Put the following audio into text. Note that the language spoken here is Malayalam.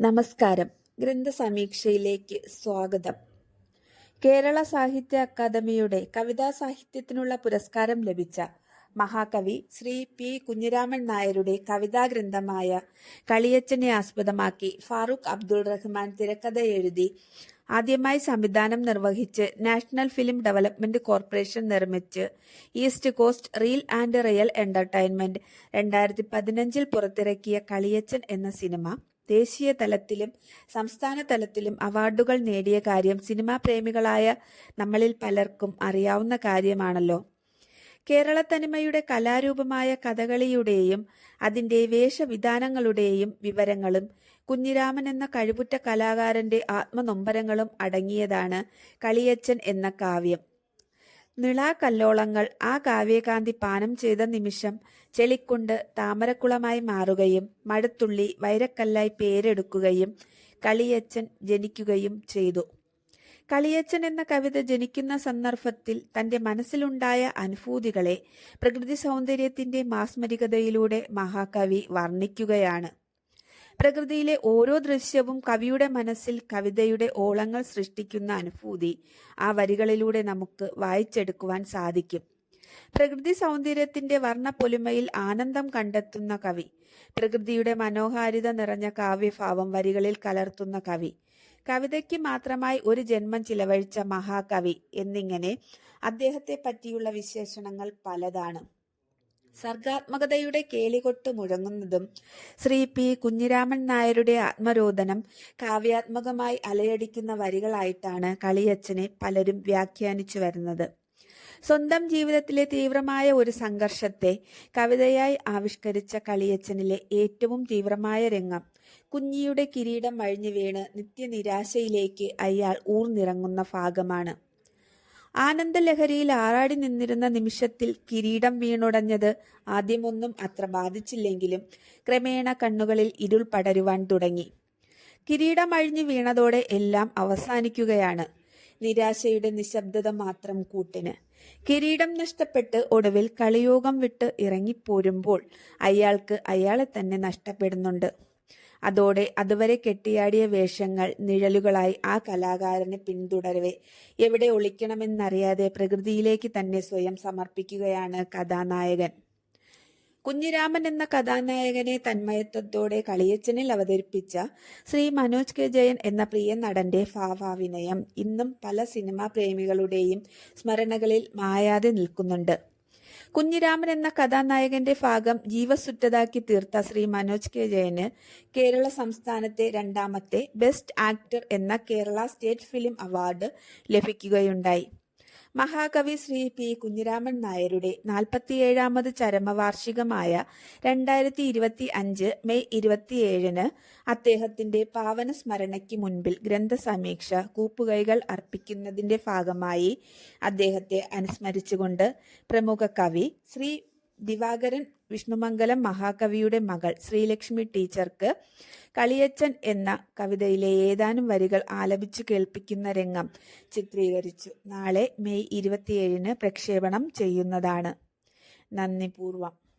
നമസ്കാരം. ഗ്രന്ഥസമീക്ഷയിലേക്ക് സ്വാഗതം. കേരള സാഹിത്യ അക്കാദമിയുടെ കവിതാ സാഹിത്യത്തിനുള്ള പുരസ്കാരം ലഭിച്ച മഹാകവി ശ്രീ പി കുഞ്ഞിരാമൻ നായരുടെ കവിതാ ഗ്രന്ഥമായ കളിയച്ചനെ ആസ്പദമാക്കി ഫാറൂഖ് അബ്ദുൾ റഹ്മാൻ തിരക്കഥ എഴുതി ആദ്യമായി സംവിധാനം നിർവഹിച്ച് നാഷണൽ ഫിലിം ഡെവലപ്മെന്റ് കോർപ്പറേഷൻ നിർമ്മിച്ച് east coast reel and real entertainment രണ്ടായിരത്തി പതിനഞ്ചിൽ പുറത്തിറക്കിയ കളിയച്ചൻ എന്ന സിനിമ ദേശീയ തലത്തിലും സംസ്ഥാന തലത്തിലും അവാർഡുകൾ നേടിയ കാര്യം സിനിമാ പ്രേമികളായ നമ്മളിൽ പലർക്കും അറിയാവുന്ന കാര്യമാണല്ലോ. കേരളത്തനിമയുടെ കലാരൂപമായ കഥകളിയുടെയും അതിന്റെ വേഷവിധാനങ്ങളുടെയും വിവരങ്ങളും കുഞ്ഞിരാമൻ എന്ന കഴിവുറ്റ കലാകാരന്റെ ആത്മനൊമ്പരങ്ങളും അടങ്ങിയതാണ് കളിയച്ചൻ എന്ന കാവ്യം. നിളാകല്ലോളങ്ങൾ ആ കാവ്യകാന്തി പാനം ചെയ്ത നിമിഷം ചെളിക്കുണ്ട് താമരക്കുളമായി മാറുകയും മഴത്തുള്ളി വൈരക്കല്ലായി പേരെടുക്കുകയും കളിയച്ചൻ ജനിക്കുകയും ചെയ്തു. കളിയച്ചൻ എന്ന കവിത ജനിക്കുന്ന സന്ദർഭത്തിൽ തന്റെ മനസ്സിലുണ്ടായ അനുഭൂതികളെ പ്രകൃതി സൗന്ദര്യത്തിന്റെ മാസ്മരികതയിലൂടെ മഹാകവി വർണിക്കുകയാണ്. പ്രകൃതിയിലെ ഓരോ ദൃശ്യവും കവിയുടെ മനസ്സിൽ കവിതയുടെ ഓളങ്ങൾ സൃഷ്ടിക്കുന്ന അനുഭൂതി ആ വരികളിലൂടെ നമുക്ക് വായിച്ചെടുക്കുവാൻ സാധിക്കും. പ്രകൃതി സൗന്ദര്യത്തിന്റെ വർണപ്പൊലിമയിൽ ആനന്ദം കണ്ടെത്തുന്ന കവി പ്രകൃതിയുടെ മനോഹാരിത നിറഞ്ഞ കാവ്യഭാവം വരികളിൽ കലർത്തുന്ന കവി കവിതയ്ക്ക് മാത്രമായി ഒരു ജന്മം ചിലവഴിച്ച മഹാകവി എന്നിങ്ങനെ അദ്ദേഹത്തെ പറ്റിയുള്ള വിശേഷണങ്ങൾ പലതാണ്. സർഗാത്മകതയുടെ കേളികൊട്ട് മുഴങ്ങുന്നതും ശ്രീ പി കുഞ്ഞിരാമൻ നായരുടെ ആത്മരോദനം കാവ്യാത്മകമായി അലയടിക്കുന്ന വരികളായിട്ടാണ് കളിയച്ഛനെ പലരും വ്യാഖ്യാനിച്ചു വരുന്നത്. സ്വന്തം ജീവിതത്തിലെ തീവ്രമായ ഒരു സംഘർഷത്തെ കവിതയായി ആവിഷ്കരിച്ച കളിയച്ഛനിലെ ഏറ്റവും തീവ്രമായ രംഗം കുഞ്ഞിയുടെ കിരീടം വഴിഞ്ഞു വീണ് നിത്യനിരാശയിലേക്ക് അയാൾ ഊർന്നിറങ്ങുന്ന ഭാഗമാണ്. ആനന്ദലഹരിയിൽ ആറാടി നിന്നിരുന്ന നിമിഷത്തിൽ കിരീടം വീണുടഞ്ഞത് ആദ്യമൊന്നും അത്ര ബാധിച്ചില്ലെങ്കിലും ക്രമേണ കണ്ണുകളിൽ ഇരുൾ പടരുവാൻ തുടങ്ങി. കിരീടം അഴിഞ്ഞു വീണതോടെ എല്ലാം അവസാനിക്കുകയാണ്. നിരാശയുടെ നിശബ്ദത മാത്രം കൂട്ടിന്. കിരീടം നഷ്ടപ്പെട്ട് ഒടുവിൽ കളിയോഗം വിട്ട് ഇറങ്ങിപ്പോരുമ്പോൾ അയാൾക്ക് അയാളെ തന്നെ നഷ്ടപ്പെടുന്നുണ്ട്. അതോടെ അതുവരെ കെട്ടിയാടിയ വേഷങ്ങൾ നിഴലുകളായി ആ കലാകാരനെ പിന്തുടരവേ. എവിടെ ഒളിക്കണമെന്നറിയാതെ പ്രകൃതിയിലേക്ക് തന്നെ സ്വയം സമർപ്പിക്കുകയാണ് കഥാനായകൻ. കുഞ്ഞിരാമൻ എന്ന കഥാനായകനെ തന്മയത്വത്തോടെ കളിയച്ചനിൽ അവതരിപ്പിച്ച ശ്രീ മനോജ് കെ ജയൻ എന്ന പ്രിയ നടന്റെ ഭാവാഭിനയം ഇന്നും പല സിനിമാ പ്രേമികളുടെയും സ്മരണകളിൽ മായാതെ നിൽക്കുന്നുണ്ട്. കുഞ്ഞിരാമൻ എന്ന കഥാനായകന്റെ ഭാഗം ജീവസുറ്റതാക്കി തീർത്ത ശ്രീ മനോജ് കെ ജയന് കേരള സംസ്ഥാനത്തെ രണ്ടാമത്തെ ബെസ്റ്റ് ആക്ടർ എന്ന കേരള സ്റ്റേറ്റ് ഫിലിം അവാർഡ് ലഭിക്കുകയുണ്ടായി. മഹാകവി ശ്രീ പി കുഞ്ഞിരാമൻ നായരുടെ നാൽപ്പത്തിയേഴാമത് ചരമവാർഷികമായ രണ്ടായിരത്തി ഇരുപത്തി അഞ്ച് മെയ് ഇരുപത്തിയേഴിന് അദ്ദേഹത്തിന്റെ പാവന സ്മരണയ്ക്ക് മുൻപിൽ ഗ്രന്ഥസമീക്ഷ കൂപ്പുകൈകൾ അർപ്പിക്കുന്നതിന്റെ ഭാഗമായി അദ്ദേഹത്തെ അനുസ്മരിച്ചുകൊണ്ട് പ്രമുഖ കവി ശ്രീ ദിവാകരൻ വിഷ്ണുമംഗലം മഹാകവിയുടെ മകൾ ശ്രീലക്ഷ്മി ടീച്ചർക്ക് കളിയച്ചൻ എന്ന കവിതയിലെ ഏതാനും വരികൾ ആലപിച്ചു കേൾപ്പിക്കുന്ന രംഗം ചിത്രീകരിച്ചു. നാളെ മെയ് ഇരുപത്തിയേഴിന് പ്രക്ഷേപണം ചെയ്യുന്നതാണ്. നന്ദിപൂർവം